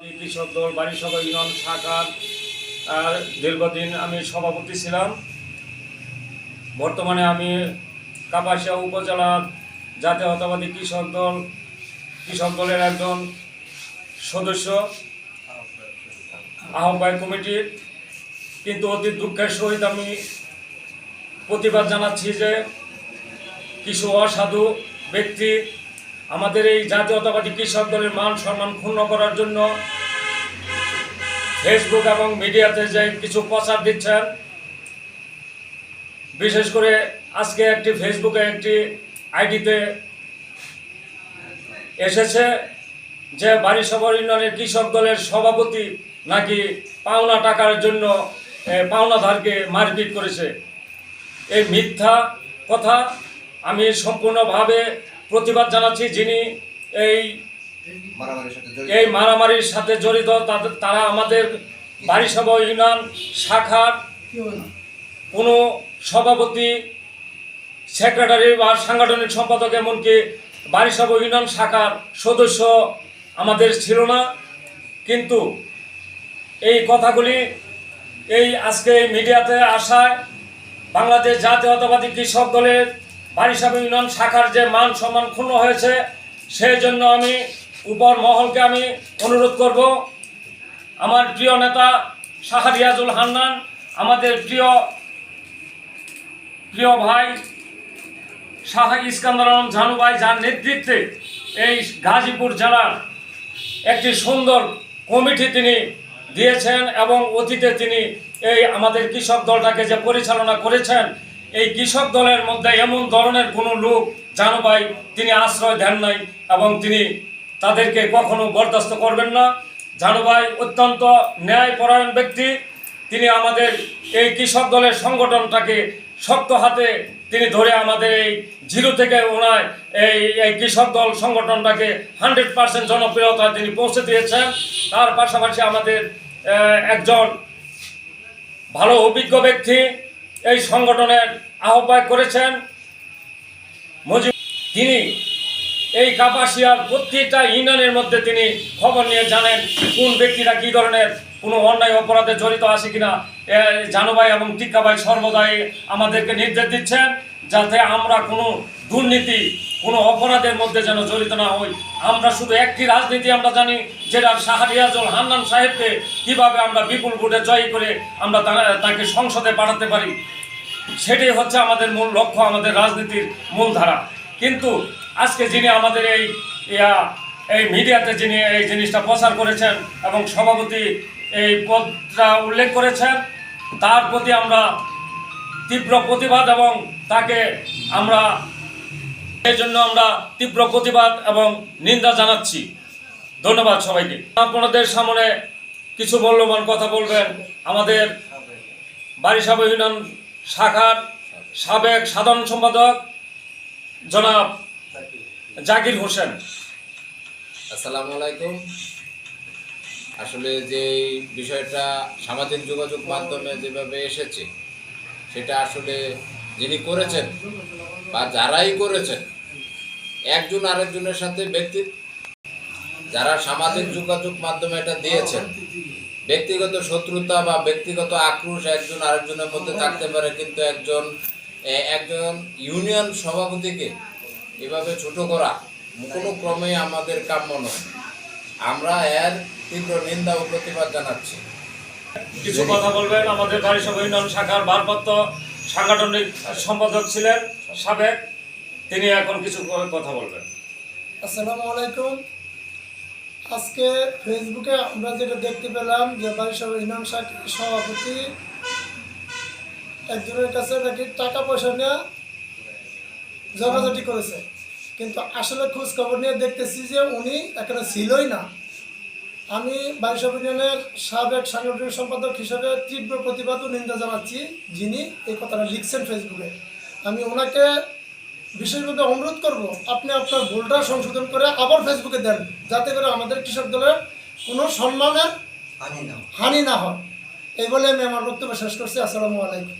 কৃষক দল বাড়িসভা ইউনিয়ন শাখার দীর্ঘদিন আমি সভাপতি ছিলাম। বর্তমানে আমি কাপাসিয়া উপজেলার জাতীয়তাবাদী কৃষক দল, কৃষক দলের একজন সদস্য, আহ্বায়ক কমিটির কিন্তু অতি দুঃখের সহিত আমি প্রতিবাদ জানাচ্ছি যে কিছু অসাধু ব্যক্তি আমাদের এই জাতীয়তাবাদী কৃষক দলের মান সম্মান ক্ষুণ্ণ করার জন্য ফেসবুক এবং মিডিয়াতে যে কিছু প্রচার দিচ্ছেন, বিশেষ করে আজকে একটি ফেসবুকে একটি আইডিতে এসেছে যে বাড়িসভা ইউনিয়নের কৃষক দলের সভাপতি নাকি পাওনা টাকার জন্য পাওনাধারকে মারপিট করেছে। এই মিথ্যা কথা আমি সম্পূর্ণভাবে প্রতিবাদ জানাচ্ছি যিনি এই মারামারির সাথে জড়িত। এই মারামারির সাথে জড়িত তাদের তারা আমাদের বাড়িসভা ইউনিয়ন শাখার কোনো সভাপতি সেক্রেটারি বা সাংগঠনিক সম্পাদক এমনকি বাড়িসভা ইউনিয়ন শাখার সদস্য আমাদের ছিল না। কিন্তু এই কথাগুলি এই আজকে মিডিয়াতে আসায় বাংলাদেশ জাতীয়তাবাদী কৃষক দলের বারিসাব ইউনিয়ন শাখার যে মান সম্মান ক্ষুণ্ণ হয়েছে সেই জন্য আমি উপর মহলকে আমি অনুরোধ করব। আমার প্রিয় নেতা শাহরিয়াজুল হান্নান, আমাদের প্রিয় প্রিয় ভাই শাহ ইস্কান্দার আলম ঝানু ভাই, যার নেতৃত্বে এই গাজীপুর জেলার একটি সুন্দর কমিটি তিনি দিয়েছেন এবং অতীতে তিনি এই আমাদের কৃষক দলটাকে যে পরিচালনা করেছেন এই কৃষক দলের মধ্যে এমন ধরনের কোনো লোক জানো ভাই, তিনি আশ্রয় দেন নাই এবং তিনি তাদেরকে কখনো বরদাস্ত করবেন না। জানু ভাই, অত্যন্ত ন্যায়পরায়ণ ব্যক্তি। তিনি আমাদের এই কৃষক দলের সংগঠনটাকে শক্ত হাতে তিনি ধরে আমাদের এই জিরো থেকে ওনায় এই এই কৃষক দল সংগঠনটাকে হান্ড্রেড পার্সেন্ট জনপ্রিয়তা তিনি পৌঁছে দিয়েছেন। তার পাশাপাশি আমাদের একজন ভালো অভিজ্ঞ ব্যক্তি এই সংগঠনের আহ্বায়ক করেছেন মজিব তিনি এই কাপাসিয়ার প্রতিটা ইউনিয়নের মধ্যে তিনি খবর নিয়ে জানেন কোন ব্যক্তিরা কী ধরনের কোনো অন্যায় অপরাধে জড়িত আছে কিনা। এ, জানু এবং টিক্কা ভাই সর্বদাই আমাদেরকে নির্দেশ দিচ্ছেন যাতে আমরা কোনো দুর্নীতি কোনো অপরাধের মধ্যে যেন জড়িত না হই। আমরা শুধু একটি রাজনীতি আমরা জানি যেটা শাহরিয়াজুল হান্নান সাহেবকে কীভাবে আমরা বিপুল ভোটে জয়ী করে আমরা তাকে সংসদে পাঠাতে পারি সেটাই হচ্ছে আমাদের মূল লক্ষ্য আমাদের রাজনীতির মূলধারা। কিন্তু আজকে যিনি আমাদের এই, ইয়া, এই মিডিয়াতে যিনি এই জিনিসটা প্রচার করেছেন এবং সভাপতি এই পদটা উল্লেখ করেছেন, তার প্রতি আমরা তীব্র প্রতিবাদ এবং তাকে আমরা এই জন্য আমরা তীব্র প্রতিবাদ এবং নিন্দা জানাচ্ছি। ধন্যবাদ সবাইকে। আপনাদের সামনে কিছু মূল্যবান কথা বলবেন। আমাদের বারিসাব ইউনিয়ন শাখার সাবেক সাধারণ সম্পাদক জনাব জাকির হোসেন। আসসালামু আলাইকুম। আসলে যে বিষয়টা সামাজিক যোগাযোগ মাধ্যমে যেভাবে এসেছে, সেটা আসলে যিনি করেছেন বা যারাই করেছেন, একজন আরেকজনের সাথে ব্যক্তি যারা সামাজিক যোগাযোগ মাধ্যমে এটা দিয়েছেন, ব্যক্তিগত শত্রুতা বা ব্যক্তিগত আক্রোশ একজন আরেকজনের মধ্যে থাকতে পারে, কিন্তু একজন একজন ইউনিয়ন সভাপতিকে এভাবে ছোট করা কোনো ক্রমে আমাদের কাম্য নয়। আমরা এর তীব্র নিন্দা ও প্রতিবাদ জানাচ্ছি। কিছু কথা বলবেন? আমাদের বারিসাব ইউনিয়ন শাখার ভারপ্রাপ্ত সাংগঠনিক সম্পাদক ছিলেন সাবেক। তিনি এখন কিছু কথা বলবেন। আসসালামু আলাইকুম। আজকে ফেসবুকে আমরা যেটা দেখতে পেলাম যে বাড়ি বারিশাল ইনাম শাকির সভাপতি একজনের কাছে নাকি টাকা পয়সা নিয়ে ঝগড়াঝাটি করেছে। কিন্তু আসলে খোঁজ খবর নিয়ে দেখতেছি যে উনি এখানে ছিলই না। আমি বারিশাল ইউনিয়নের সাবেক সাংগঠনিক সম্পাদক হিসেবে তীব্র প্রতিবাদ ও নিন্দা জানাচ্ছি যিনি এই কথাটা লিখছেন ফেসবুকে। আমি ওনাকে বিশেষভাবে অনুরোধ করব আপনি আপনার ভুলটা সংশোধন করে আবার ফেসবুকে দেন যাতে করে আমাদের কৃষক দলের কোনো সম্মানের হানি না হানি না হয়। এই বলে আমি আমার বক্তব্য শেষ করছি। আসসালামু আলাইকুম।